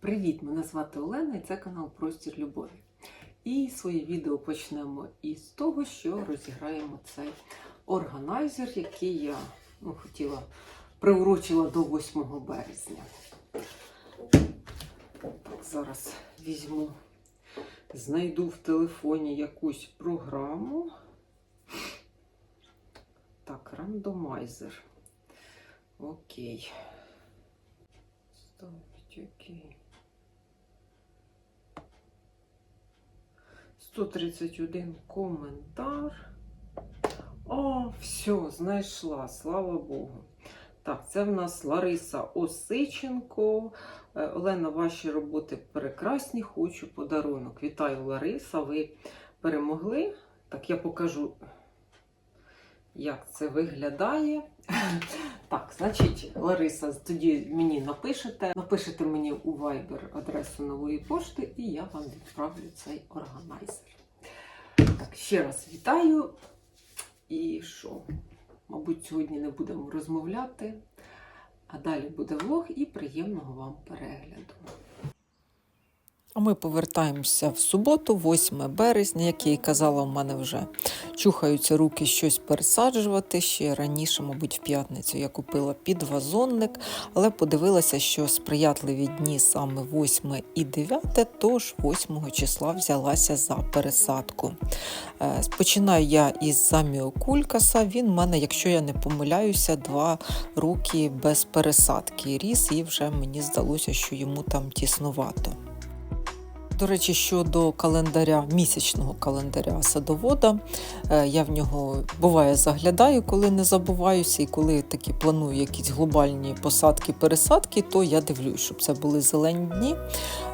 Привіт! Мене звати Олена і це канал Простір Любові. І своє відео почнемо із того, що розіграємо цей органайзер, який я ну, хотіла приурочила до 8 березня. Так, зараз візьму, знайду в телефоні якусь програму. Так, рандомайзер. Окей. Ставить окей. 131 коментар. О, все, знайшла, слава Богу. Так, це в нас Лариса Осиченко. Е, Олена, ваші роботи прекрасні. Хочу подарунок. Вітаю, Лариса. Ви перемогли. Так, я покажу, як це виглядає. Так, значить, Лариса, тоді мені напишете. Напишете мені у Viber адресу нової пошти, і я вам відправлю цей органайзер. Так, ще раз вітаю. І що? Мабуть, сьогодні не будемо розмовляти, а далі буде влог і приємного вам перегляду. А ми повертаємося в суботу, 8 березня, як я і казала, у мене вже чухаються руки щось пересаджувати. Ще раніше, мабуть, в п'ятницю я купила підвазонник, але подивилася, що сприятливі дні саме 8 і 9, тож 8 числа взялася за пересадку. Е, Починаю я із заміокулькаса. Він в мене, якщо я не помиляюся, два роки без пересадки ріс, і вже мені здалося, що йому там тіснувато. До речі, щодо календаря, місячного календаря садовода, е, я в нього буває заглядаю, коли не забуваюся, і коли такі планую якісь глобальні посадки-пересадки, то я дивлюсь, щоб це були зелені дні.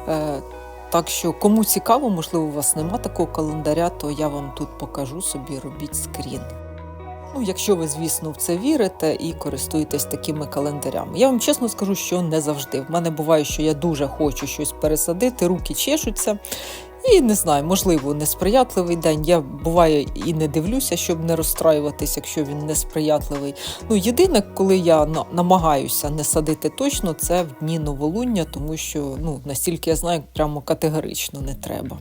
Е, Так що, кому цікаво, можливо, у вас нема такого календаря, то я вам тут покажу собі, робіть скрін. Ну, якщо ви, звісно, в це вірите і користуєтесь такими календарями. Я вам чесно скажу, що не завжди. В мене буває, що я дуже хочу щось пересадити, руки чешуться. І не знаю, можливо, несприятливий день. Я буває і не дивлюся, щоб не розстраюватись, якщо він несприятливий. Ну, єдине, коли я намагаюся не садити точно, це в дні новолуння, тому що ну, настільки я знаю, прямо категорично не треба.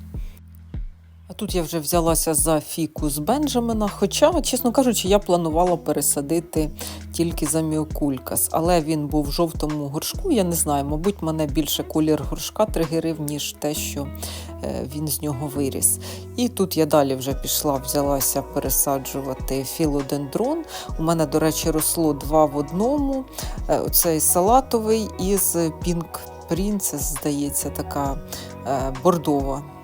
Тут я вже взялася за фіку з Бенджамена. Хоча, чесно кажучи, я планувала пересадити тільки заміокулькас, але він був в жовтому горшку. Я не знаю, мабуть, мене більше колір горшка тригерив, ніж те, що е, він з нього виріс. І тут я далі вже пішла, взялася пересаджувати філодендрон. У мене, до речі, росло два в одному. Е, Оцей салатовий із Pink Princess, здається, така е, бордова.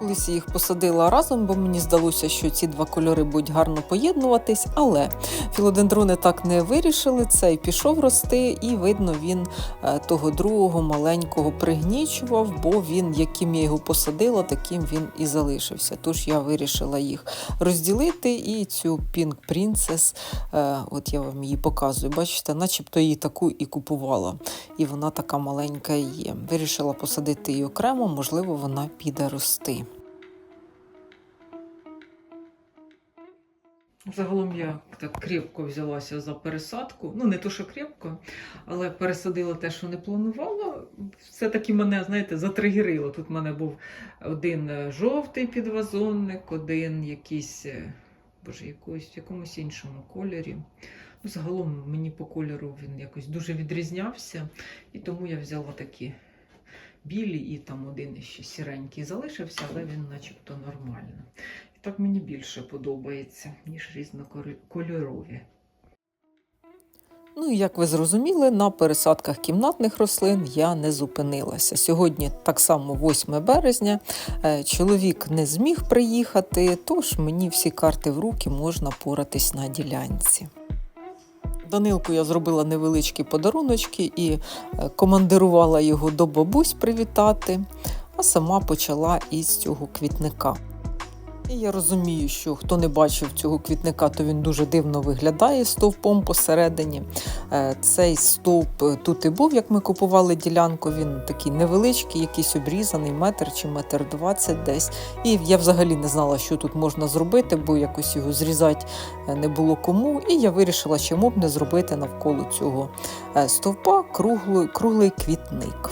Колись я їх посадила разом, бо мені здалося, що ці два кольори будуть гарно поєднуватись, але філодендрони так не вирішили. Цей пішов рости, і видно, він е, того другого маленького пригнічував, бо він, яким я його посадила, таким він і залишився. Тож я вирішила їх розділити, і цю Pink Princess, е, от я вам її показую, бачите, начебто її таку і купувала. І вона така маленька є. Вирішила посадити її окремо, можливо, вона піде рости. Загалом я так крепко взялася за пересадку. Ну, не то, що крепко, але пересадила те, що не планувала. Все-таки мене, знаєте, затригерило. Тут в мене був один е, жовтий підвазонник, один якийсь, е, боже, якийсь, в якомусь іншому кольорі. Ну, загалом мені по кольору він якось дуже відрізнявся, і тому я взяла такі білі, і там один ще сіренький залишився, але він начебто нормально. Так мені більше подобається, ніж різнокольорові. Ну, і як ви зрозуміли, на пересадках кімнатних рослин я не зупинилася. Сьогодні, так само 8 березня, е, чоловік не зміг приїхати, тож мені всі карти в руки можна поратись на ділянці. Данилку я зробила невеличкі подаруночки і е, командирувала його до бабусь привітати, а сама почала із цього квітника. І я розумію, що хто не бачив цього квітника, то він дуже дивно виглядає стовпом посередині. Е, Цей стовп тут і був, як ми купували ділянку. Він такий невеличкий, якийсь обрізаний, метр чи метр двадцять десь. І я взагалі не знала, що тут можна зробити, бо якось його зрізати е, не було кому. І я вирішила, чому б не зробити навколо цього е, стовпа круглий, круглий квітник.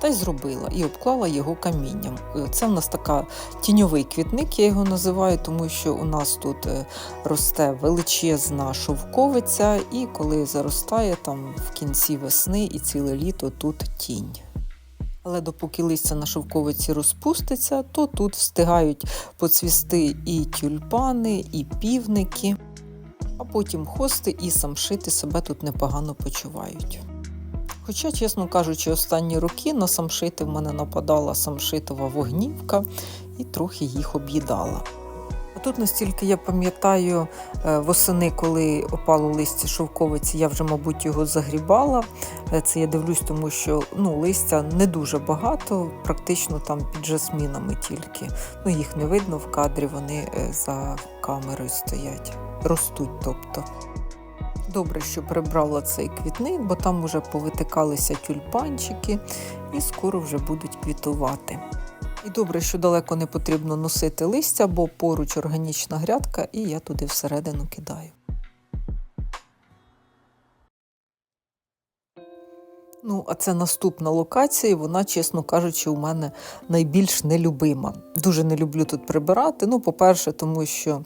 Та й зробила і обклала його камінням. Е, Це в нас така тіньовий квітник, я його називаю, тому що у нас тут е, росте величезна шовковиця, і коли заростає там в кінці весни і ціле літо тут тінь. Але допоки листя на шовковиці розпуститься, то тут встигають поцвісти і тюльпани, і півники, а потім хости і самшити себе тут непогано почувають. Хоча, чесно кажучи, останні роки на самшити в мене нападала самшитова вогнівка і трохи їх об'їдала. А тут, настільки я пам'ятаю, е, восени, коли опало листя шовковиці, я вже, мабуть, його загрібала. Е, Це я дивлюсь, тому що ну, листя не дуже багато, практично там під жасмінами тільки. Ну, їх не видно в кадрі, вони е, за камерою стоять, ростуть тобто. Добре, що прибрала цей квітник, бо там вже повитикалися тюльпанчики і скоро вже будуть квітувати. І добре, що далеко не потрібно носити листя, бо поруч органічна грядка, і я туди всередину кидаю. Ну, а це наступна локація, і вона, чесно кажучи, у мене найбільш нелюбима. Дуже не люблю тут прибирати. Ну, по-перше, тому що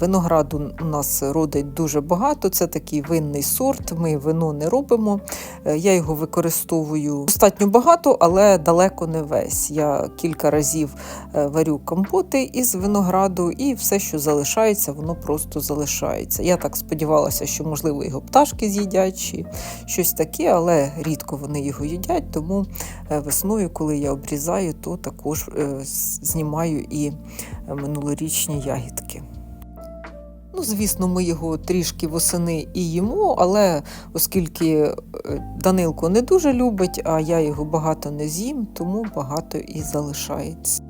винограду у нас родить дуже багато. Це такий винний сорт. Ми вино не робимо. Е, я його використовую достатньо багато, але далеко не весь. Я кілька разів е, варю компоти із винограду, і все, що залишається, воно просто залишається. Я так сподівалася, що можливо його пташки з'їдять чи щось таке, але рідко вони його їдять. Тому е, весною, коли я обрізаю, то також е, знімаю і е, минулорічні ягідки. Ну, звісно, ми його трішки восени і їмо, але оскільки е, Данилко не дуже любить, а я його багато не з'їм, тому багато і залишається.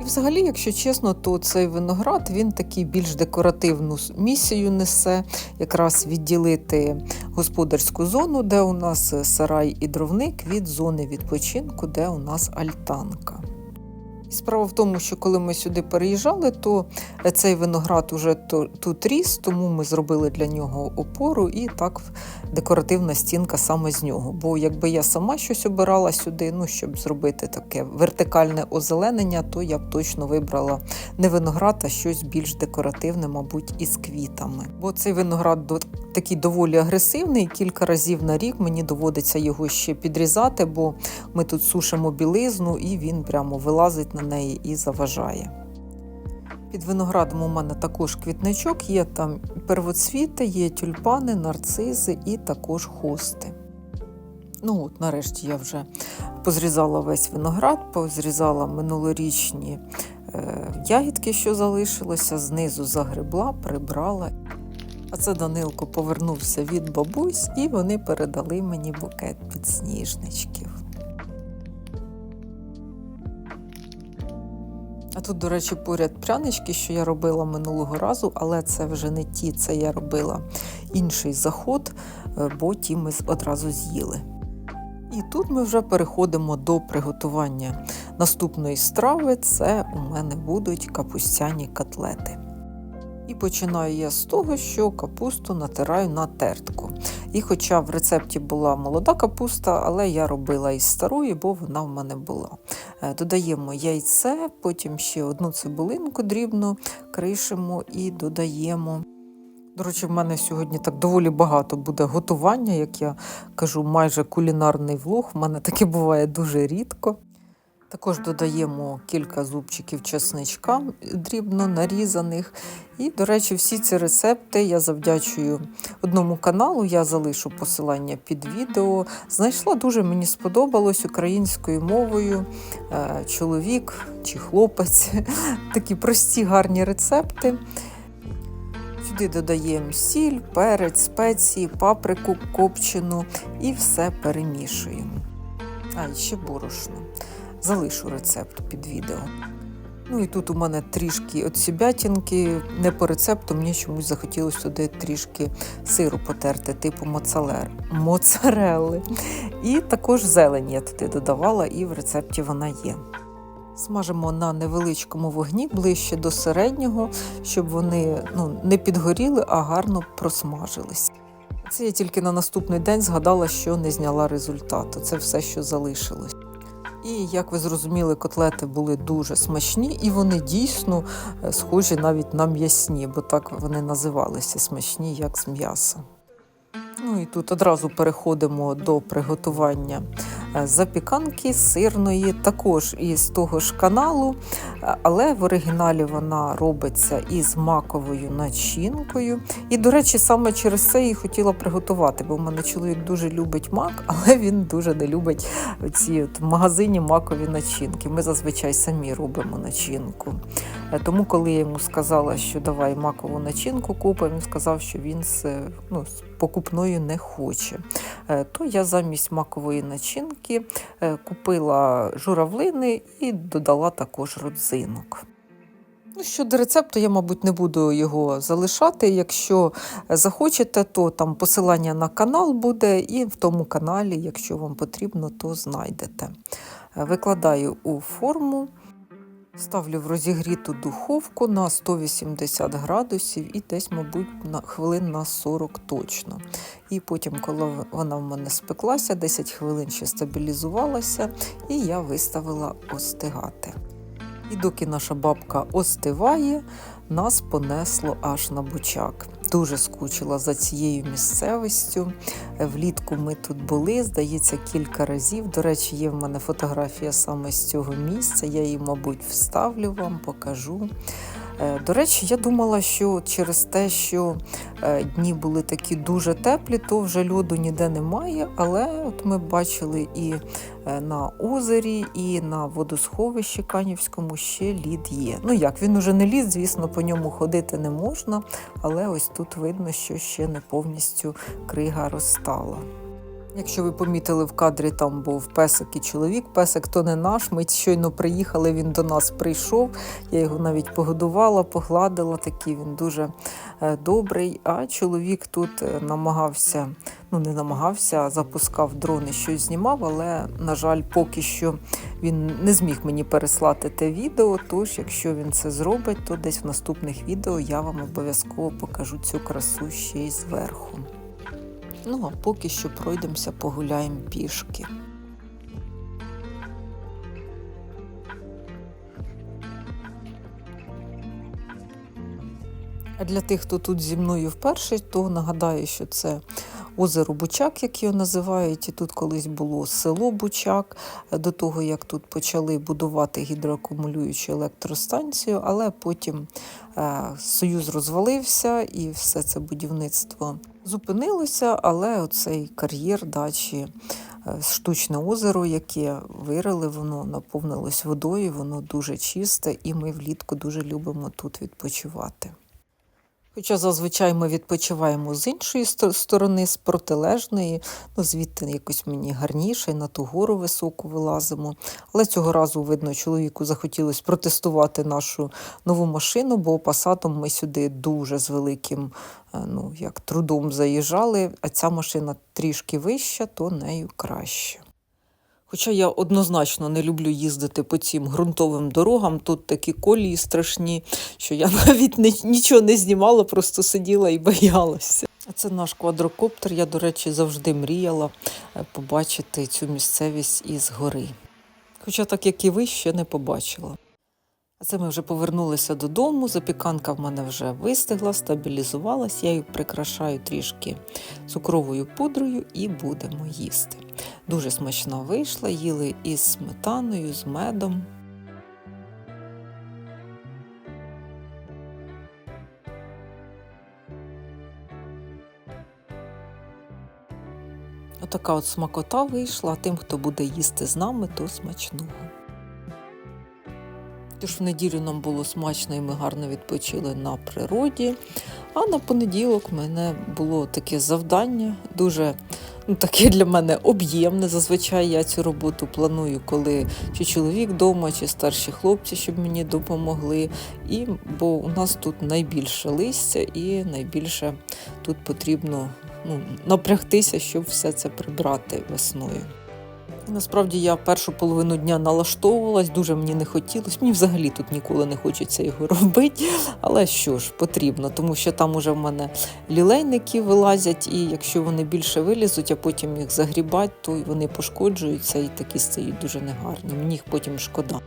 І взагалі, якщо чесно, то цей виноград він такий більш декоративну місію несе, якраз відділити господарську зону, де у нас е, сарай і дровник, від зони відпочинку, де у нас альтанка. І справа в тому, що коли ми сюди переїжджали, то е, цей виноград уже тут ріс, тому ми зробили для нього опору і так декоративна стінка саме з нього. Бо якби я сама щось обирала сюди, ну щоб зробити таке вертикальне озеленення, то я б точно вибрала не виноград, а щось більш декоративне, мабуть, із квітами. Бо цей виноград такий доволі агресивний. Кілька разів на рік мені доводиться його ще підрізати, бо ми тут сушимо білизну, і він прямо вилазить на неї і заважає. Під виноградом у мене також квітничок, є там первоцвіти, є тюльпани, нарцизи і також хости. Ну от, нарешті я вже позрізала весь виноград, позрізала минулорічні е, ягідки, що залишилося, знизу загребла, прибрала. А це Данилко повернувся від бабусь, і вони передали мені букет підсніжничків. А тут, до речі, поряд прянички, що я робила минулого разу, але це вже не ті, це я робила інший заход, е, бо ті ми одразу з'їли. І тут ми вже переходимо до приготування наступної страви. Це у мене будуть капустяні котлети. І починаю я з того, що капусту натираю на тертку. І хоча в рецепті була молода капуста, але я робила із старої, бо вона в мене була. Е, Додаємо яйце, потім ще одну цибулинку дрібно кришимо і додаємо. До речі, в мене сьогодні так доволі багато буде готування, як я кажу, майже кулінарний влог. В мене таке буває дуже рідко. Також додаємо кілька зубчиків чесничка дрібно нарізаних. І, до речі, всі ці рецепти я завдячую одному каналу. Я залишу посилання під відео. Знайшла дуже мені сподобалось українською мовою. Е, Чоловік чи хлопець. Такі прості гарні рецепти. Сюди додаємо сіль, перець, спеції, паприку копчену і все перемішуємо. А, і ще борошно. Залишу рецепт під відео. Ну і тут у мене трішки от не по рецепту, мені чомусь захотілося туди трішки сиру потерти, типу моцарелли. І також зелень я туди додавала, і в рецепті вона є. Смажимо на невеличкому вогні ближче до середнього, щоб вони ну, не підгоріли, а гарно просмажились. Це я тільки на наступний день згадала, що не зняла результату. Це все, що залишилось. І як ви зрозуміли, котлети були дуже смачні, і вони дійсно е, схожі навіть на м'ясні, бо так вони називалися смачні, як з м'яса. Ну і тут одразу переходимо до приготування запіканки сирної, також із того ж каналу, е, але в оригіналі вона робиться із маковою начинкою. І, до речі, саме через це її хотіла приготувати, бо в мене чоловік дуже любить мак, але він дуже не любить ці от в магазині макові начинки. Ми зазвичай самі робимо начинку. Е, Тому, коли я йому сказала, що давай макову начинку купимо, він сказав, що він е, ну, з покупною не хоче. Е, То я замість макової начинки е, купила журавлини і додала також родзинок. Ну, щодо рецепту, я, мабуть, не буду його залишати. Якщо захочете, то там посилання на канал буде, і в тому каналі, якщо вам потрібно, то знайдете. Е, Викладаю у форму, ставлю в розігріту духовку на 180 градусів і десь, мабуть, на хвилин на 40 точно. І потім, коли вона в мене спеклася, 10 хвилин ще стабілізувалася, і я виставила остигати. І доки наша бабка остиває, нас понесло аж на бучак. Дуже скучила за цією місцевістю. Е, Влітку ми тут були, здається, кілька разів. До речі, є в мене фотографія саме з цього місця. Я її, мабуть, вставлю вам, покажу. Е, До речі, я думала, що через те, що е, дні були такі дуже теплі, то вже льоду ніде немає. Але от ми бачили і е, на озері, і на водосховищі Канівському ще лід є. Ну як, він уже не лід, звісно, по ньому ходити не можна, але ось тут видно, що ще не повністю крига розстала. Якщо ви помітили в кадрі, там був песик і чоловік. Песик то не наш. Ми щойно приїхали, він до нас прийшов. Я його навіть погодувала, погладила. Такий він дуже е, добрий. А чоловік тут е, намагався, ну не намагався, а запускав дрони, щось знімав, але, на жаль, поки що він не зміг мені переслати те відео. Тож, якщо він це зробить, то десь в наступних відео я вам обов'язково покажу цю красу ще й зверху. Ну, а поки що пройдемося, погуляємо пішки. Для тих, хто тут зі мною вперше, то нагадаю, що це озеро Бучак, як його називають. І тут колись було село Бучак до того, як тут почали будувати гідроакумулюючу електростанцію, але потім е, Союз розвалився і все це будівництво зупинилося, але оцей кар'єр дачі. е, Штучне озеро, яке вирили, воно наповнилось водою, воно дуже чисте, і ми влітку дуже любимо тут відпочивати. Хоча зазвичай ми відпочиваємо з іншої сторони, з протилежної, ну звідти якось мені гарніше, на ту гору високу вилазимо. Але цього разу, видно, чоловіку захотілося протестувати нашу нову машину, бо пасатом ми сюди дуже з великим е, ну, як трудом заїжджали, а ця машина трішки вища, то нею краще. Хоча я однозначно не люблю їздити по цим ґрунтовим дорогам, тут такі колії страшні, що я навіть не, нічого не знімала, просто сиділа і боялася. Це наш квадрокоптер. Я, до речі, завжди мріяла е, побачити цю місцевість із гори. Хоча, так як і ви, ще не побачила. А це ми вже повернулися додому. Запіканка в мене вже вистигла, стабілізувалась. Я її прикрашаю трішки цукровою пудрою і будемо їсти. Дуже смачна вийшла, їли із сметаною, з медом. Отака от смакота вийшла, а тим, хто буде їсти з нами, то смачного. Тож в неділю нам було смачно і ми гарно відпочили на природі. А на понеділок в мене було таке завдання, дуже ну, таке для мене об'ємне. Зазвичай я цю роботу планую, коли чи чоловік вдома, чи старші хлопці, щоб мені допомогли. І, бо у нас тут найбільше листя і найбільше тут потрібно ну, напрягтися, щоб все це прибрати весною. Насправді я першу половину дня налаштовувалась, дуже мені не хотілося. Мені взагалі тут ніколи не хочеться його робити. Але що ж, потрібно, тому що там уже в мене лілейники вилазять, і якщо вони більше вилізуть, а потім їх загрібать, то вони пошкоджуються і такі стають дуже негарні. Мені їх потім шкода.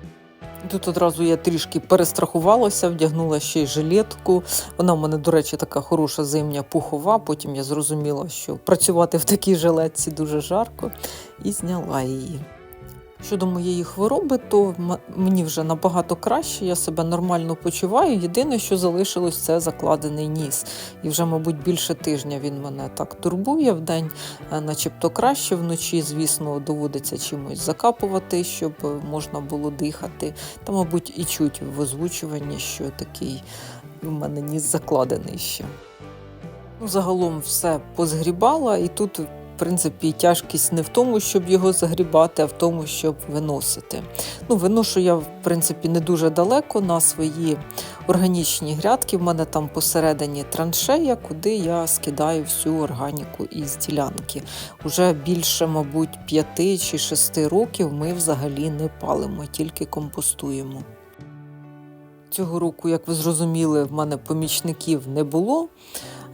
Тут одразу я трішки перестрахувалася, вдягнула ще й жилетку. Вона в мене, до речі, така хороша зимня пухова. Потім я зрозуміла, що працювати в такій жилетці дуже жарко, і зняла її. Щодо моєї хвороби, то мені вже набагато краще, я себе нормально почуваю. Єдине, що залишилось, це закладений ніс. І вже, мабуть, більше тижня він мене так турбує в день, е, начебто краще вночі, звісно, доводиться чимось закапувати, щоб е, можна було дихати. Та, мабуть, і чуть в озвучуванні, що такий у мене ніс закладений ще. Ну, загалом все позгрібала, і тут, принципі, тяжкість не в тому, щоб його загрібати, а в тому, щоб виносити. Ну, виношу я, в принципі, не дуже далеко на свої органічні грядки. В мене там посередині траншея, куди я скидаю всю органіку із ділянки. Уже більше, мабуть, п'яти чи шести років ми взагалі не палимо, тільки компостуємо. Цього року, як ви зрозуміли, в мене помічників не було.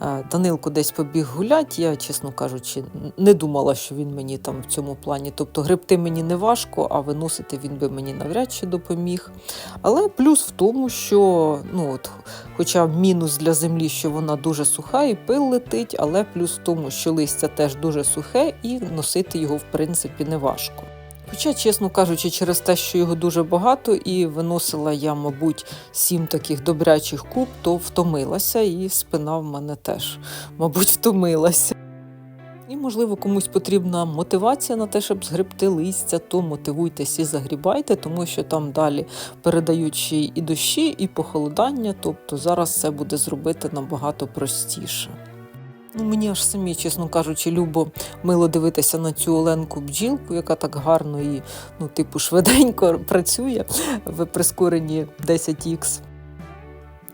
Е, Данилко десь побіг гулять. Я, чесно кажучи, не думала, що він мені там в цьому плані. Тобто гребти мені не важко, а виносити він би мені навряд чи допоміг. Але плюс в тому, що ну от, хоча мінус для землі, що вона дуже суха і пил летить, але плюс в тому, що листя теж дуже сухе, і носити його в принципі не важко. Хоча, чесно кажучи, через те, що його дуже багато, і виносила я, мабуть, сім таких добрячих куб, то втомилася, і спина в мене теж, мабуть, втомилася. І, можливо, комусь потрібна мотивація на те, щоб згребти листя, то мотивуйтесь і загрібайте, тому що там далі передають ще і дощі, і похолодання, тобто зараз це буде зробити набагато простіше. Ну, мені аж самі, чесно кажучи, любо мило дивитися на цю Оленку бджілку, яка так гарно і ну, типу, швиденько працює в прискоренні 10х.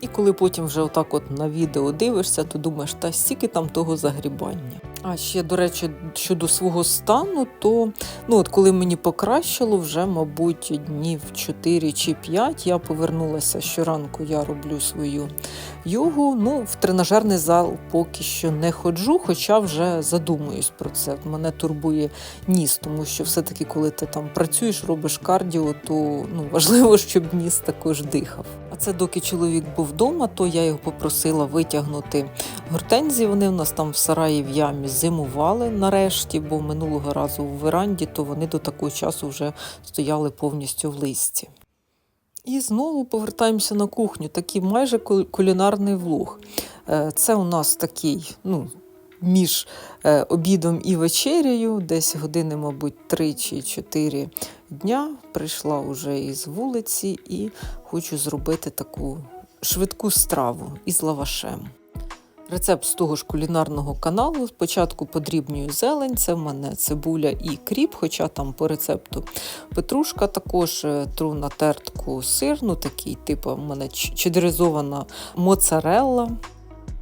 І коли потім вже отак от на відео дивишся, то думаєш, та стільки там того загрібання. А ще, до речі, щодо свого стану, то ну, от коли мені покращило, вже, мабуть, днів 4 чи 5 я повернулася щоранку, я роблю свою йогу. Ну, в тренажерний зал поки що не ходжу, хоча вже задумуюсь про це. Мене турбує ніс, тому що все-таки, коли ти там працюєш, робиш кардіо, то ну, важливо, щоб ніс також дихав. А це доки чоловік був вдома, то я його попросила витягнути гортензії. Вони в нас там в сараї в ямі зимували нарешті, бо минулого разу в веранді, то вони до такого часу вже стояли повністю в листі. І знову повертаємося на кухню. Такий майже кулінарний влог. Е, Це у нас такий, ну, між е, обідом і вечерею, десь години, мабуть, 3 чи 4 дня. Прийшла вже із вулиці і хочу зробити таку швидку страву із лавашем. Рецепт з того ж кулінарного каналу. Спочатку подрібнюю зелень, це в мене цибуля і кріп, хоча там по рецепту петрушка, також е, тру на тертку сир, ну такий, типу, в мене чедеризована моцарелла.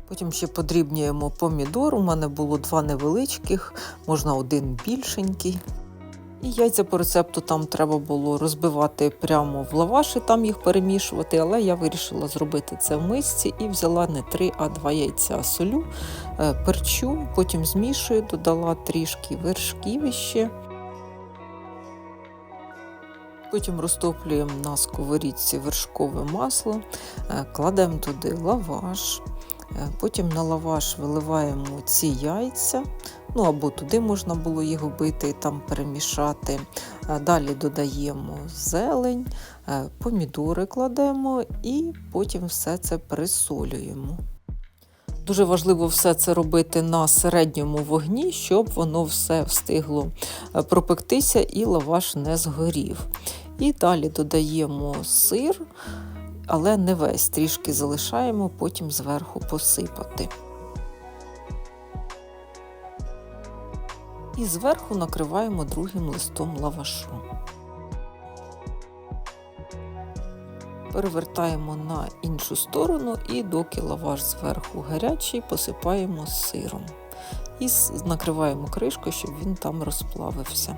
Потім ще подрібнюємо помідор. У мене було два невеличких, можна один більшенький. Яйця по рецепту там треба було розбивати прямо в лаваші, там їх перемішувати, але я вирішила зробити це в мисці і взяла не три, а два яйця солю, е, перчу, потім змішую, додала трішки вершків іще. Потім розтоплюємо на сковорідці вершкове масло, е, кладемо туди лаваш. Е, Потім на лаваш виливаємо ці яйця, ну або туди можна було їх вбити і там перемішати. Е, Далі додаємо зелень, е, помідори кладемо і потім все це присолюємо. Дуже важливо все це робити на середньому вогні, щоб воно все встигло е, пропектися і лаваш не згорів. І далі додаємо сир, але не весь, трішки залишаємо, потім зверху посипати. І зверху накриваємо другим листом лавашу. Перевертаємо на іншу сторону і доки лаваш зверху гарячий, посипаємо сиром. І накриваємо кришкою, щоб він там розплавився.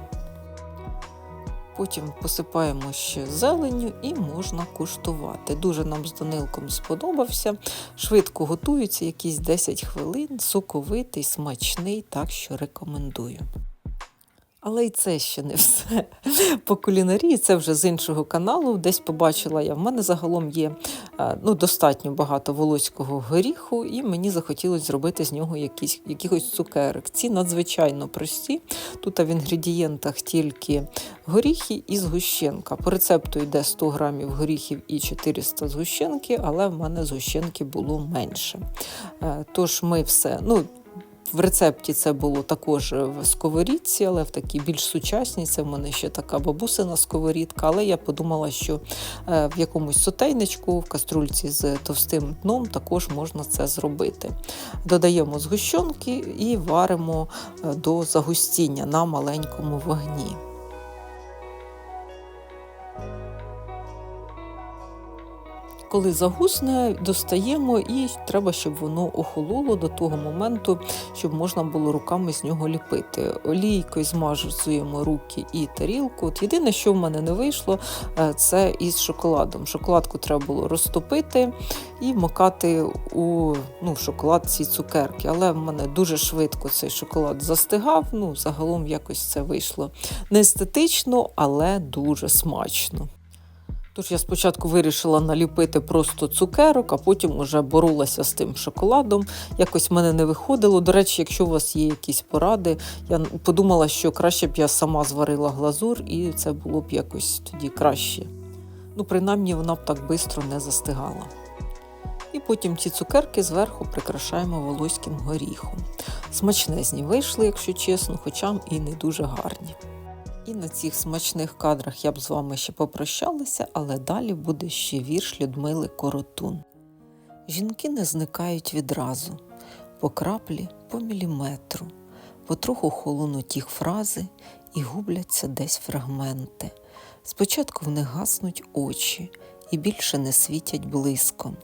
Потім посипаємо ще зеленню і можна куштувати. Дуже нам з Данилком сподобався. Швидко готується, якісь 10 хвилин, соковитий, смачний, так що рекомендую. Але і це ще не все. По кулінарії це вже з іншого каналу. Десь побачила я. В мене загалом є е, ну, достатньо багато волоського горіху, і мені захотілося зробити з нього якісь, якихось цукерок. Ці надзвичайно прості. Тут в інгредієнтах тільки горіхи і згущенка. По рецепту йде 100 грамів горіхів і 400 згущенки, але в мене згущенки було менше. Е, Тож ми все. ну, в рецепті це було також в сковорідці, але в такій більш сучасній. Це в мене ще така бабусина сковорідка. Але я подумала, що е, в якомусь сотейничку, в каструльці з товстим дном також можна це зробити. Додаємо згущенки і варимо е, до загустіння на маленькому вогні. Коли загусне, достаємо і треба, щоб воно охололо до того моменту, щоб можна було руками з нього ліпити. Олійкою змазуємо руки і тарілку. От єдине, що в мене не вийшло, е, це із шоколадом. Шоколадку треба було розтопити і макати у ну, шоколад ці цукерки. Але в мене дуже швидко цей шоколад застигав. Ну, загалом якось це вийшло не естетично, але дуже смачно. Тож я спочатку вирішила наліпити просто цукерок, а потім уже боролася з тим шоколадом. Якось в мене не виходило. До речі, якщо у вас є якісь поради, я подумала, що краще б я сама зварила глазур, і це було б якось тоді краще. Ну, принаймні, вона б так швидко не застигала. І потім ці цукерки зверху прикрашаємо волоським горіхом. Смачнезні вийшли, якщо чесно, хоча і не дуже гарні. І на цих смачних кадрах я б з вами ще попрощалася, але далі буде ще вірш Людмили Коротун. Жінки не зникають відразу, по краплі, по міліметру, потроху холонуть їх фрази і губляться десь фрагменти. Спочатку в них гаснуть очі і більше не світять блиском.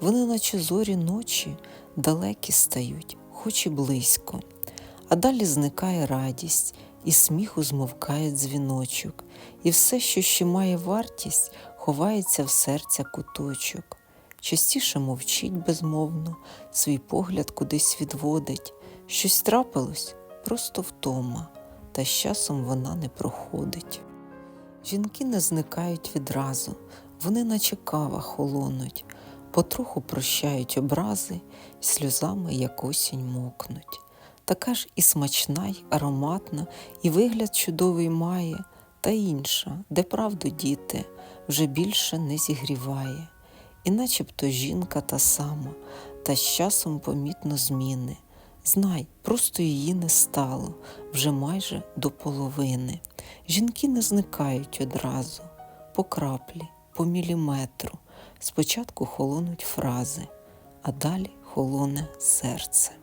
Вони, наче зорі ночі, далекі стають, хоч і близько. А далі зникає радість і сміху змовкає дзвіночок, і все, що ще має вартість, ховається в серця куточок. Частіше мовчить безмовно, свій погляд кудись відводить. Щось трапилось просто втома, та з часом вона не проходить. Жінки не зникають відразу, вони наче кава холонуть, потроху прощають образи, сльозами, як осінь мокнуть така ж і смачна, й ароматна, і вигляд чудовий має, та інша, де правду діти, вже більше не зігріває, і начебто жінка та сама, та з часом помітно зміни. Знай, просто її не стало вже майже до половини. Жінки не зникають одразу, по краплі, по міліметру. Спочатку холонуть фрази, а далі холоне серце.